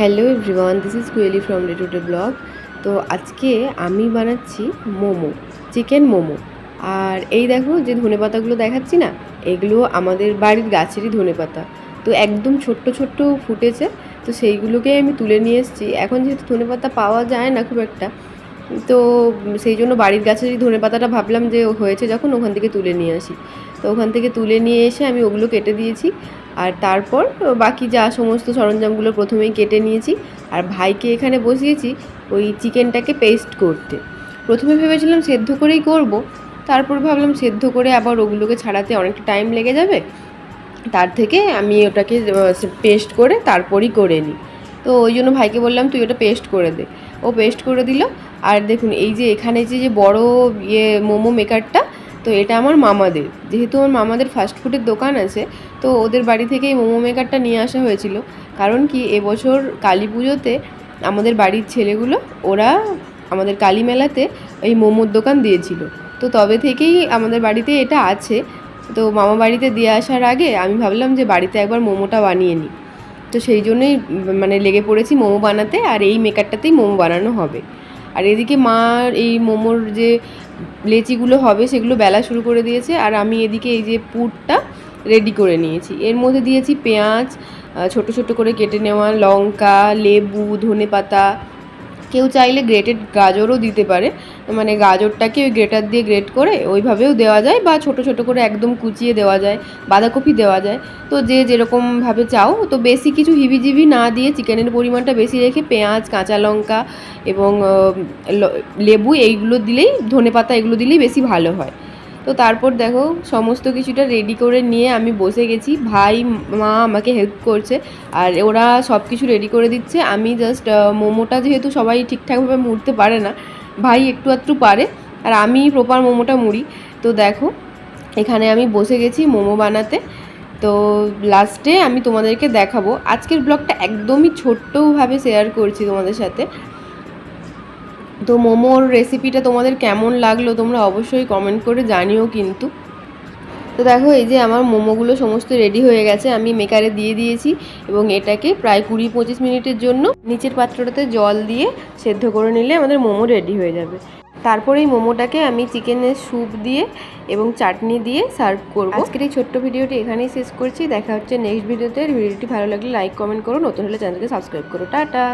Hello everyone, this is কুয়েলি from day to day blog. তো আজকে আমি বানাচ্ছি মোমো, চিকেন মোমো। আর এই দেখো যে ধনে পাতাগুলো দেখাচ্ছি না, এগুলো আমাদের বাড়ির গাছেরই ধনে পাতা। তো একদম ছোট্ট ছোট্ট ফুটেছে, তো সেইগুলোকে আমি তুলে নিয়ে এসেছি। এখন যেহেতু ধনে পাতা পাওয়া যায় না খুব একটা, তো সেই জন্য বাড়ির গাছেরই ধনে পাতাটা ভাবলাম যে হয়েছে যখন ওখান থেকে তুলে নিয়ে আসি। তো ওখান থেকে তুলে নিয়ে এসে আমি ওগুলো কেটে দিয়েছি। আর তারপর বাকি যা সমস্ত সরঞ্জামগুলো প্রথমেই কেটে নিয়েছি। আর ভাইকে এখানে বসিয়েছি ওই চিকেনটাকে পেস্ট করতে। প্রথমে ভেবেছিলাম সেদ্ধ করেই করব, তারপর ভাবলাম সেদ্ধ করে আবার ওগুলোকে ছাড়াতে অনেকটা টাইম লেগে যাবে। তার থেকে আমি ওটাকে পেস্ট করে তারপরই করে নিই। তো ওই জন্য ভাইকে বললাম, তুই ওটা পেস্ট করে দে। ও পেস্ট করে দিল। আর দেখুন, এই যে এখানে যে যে বড় ইয়ে মোমো মেকারটা তো এটা আমার মামাদের। যেহেতু আমার মামাদের ফাস্ট ফুডের দোকান আছে, তো ওদের বাড়ি থেকে এই মোমো মেকারটা নিয়ে আসা হয়েছিল। কারণ কি, এবছর কালী পুজোতে আমাদের বাড়ির ছেলেগুলো, ওরা আমাদের কালী মেলাতে এই মোমোর দোকান দিয়েছিল। তো তবে থেকেই আমাদের বাড়িতে এটা আছে। তো মামা বাড়িতে দিয়ে আসার আগে আমি ভাবলাম যে বাড়িতে একবার মোমোটা বানিয়ে নিই। তো সেই জন্যই মানে লেগে পড়েছি মোমো বানাতে, আর এই মেকারটাতেই মোমো বানানো হবে। আর এদিকে মা এই মোমোর যে লেচিগুলো হবে, সেগুলো বেলা শুরু করে দিয়েছে। আর আমি এদিকে এই যে পুরটা রেডি করে নিয়েছি। এর মধ্যে দিয়েছি পেঁয়াজ ছোট ছোট করে কেটে নেওয়া লঙ্কা, লেবু ধনে পাতা কেউ চাইলে গ্রেটেড গাজরও দিতে পারে। মানে গাজরটাকে ওই গ্রেটার দিয়ে গ্রেট করে ওইভাবেও দেওয়া যায় বা ছোট ছোট করে একদম কুচিয়ে দেওয়া যায়, বাঁধাকপি দেওয়া যায়। তো যে যেরকমভাবে চাও, তো বেশি কিছু হিবিজিবি না দিয়ে চিকেনের পরিমাণটা বেশি রেখে পেঁয়াজ, কাঁচা লঙ্কা এবং লেবু এইগুলো দিলেই ধনে পাতা এগুলো দিলেই বেশি ভালো হয়। তো তারপর দেখো, সমস্ত কিছুটা রেডি করে নিয়ে আমি বসে গেছি। ভাই, মা আমাকে হেল্প করছে। আর ওরা সব কিছু রেডি করে দিচ্ছে। আমি জাস্ট মোমোটা যেহেতু সবাই ঠিকঠাকভাবে মুড়তে পারে না, ভাই একটু আধটু পারে। আর আমি প্রপার মোমোটা মুড়ি। তো দেখো, এখানে আমি বসে গেছি মোমো বানাতে। তো লাস্টে আমি তোমাদেরকে দেখাবো। আজকের ব্লগটা একদমই ছোট্টভাবে শেয়ার করছি তোমাদের সাথে। তো মোমোর রেসিপিটা তোমাদের কেমন লাগল তোমরা অবশ্যই কমেন্ট করে জানিও কিন্তু। তো দেখো, এই যে আমার মোমোগুলো সমস্ত রেডি হয়ে গেছে, আমি মেকারে দিয়ে দিয়েছি এবং এটাকে প্রায় কুড়ি পঁচিশ মিনিটের জন্য নিচের পাত্রটাতে জল দিয়ে সেদ্ধ করে নিলে আমাদের মোমো রেডি হয়ে যাবে। তারপরে এই মোমোটাকে আমি চিকেনের স্যুপ দিয়ে এবং চাটনি দিয়ে সার্ভ করব। আজকের এই ছোট্ট ভিডিওটি এখানেই শেষ করছি। দেখা হচ্ছে নেক্সট ভিডিওতে ভিডিওটি ভালো লাগলে লাইক কমেন্ট করো। নতুন হলে চ্যানেলকে সাবস্ক্রাইব করো। টাটা!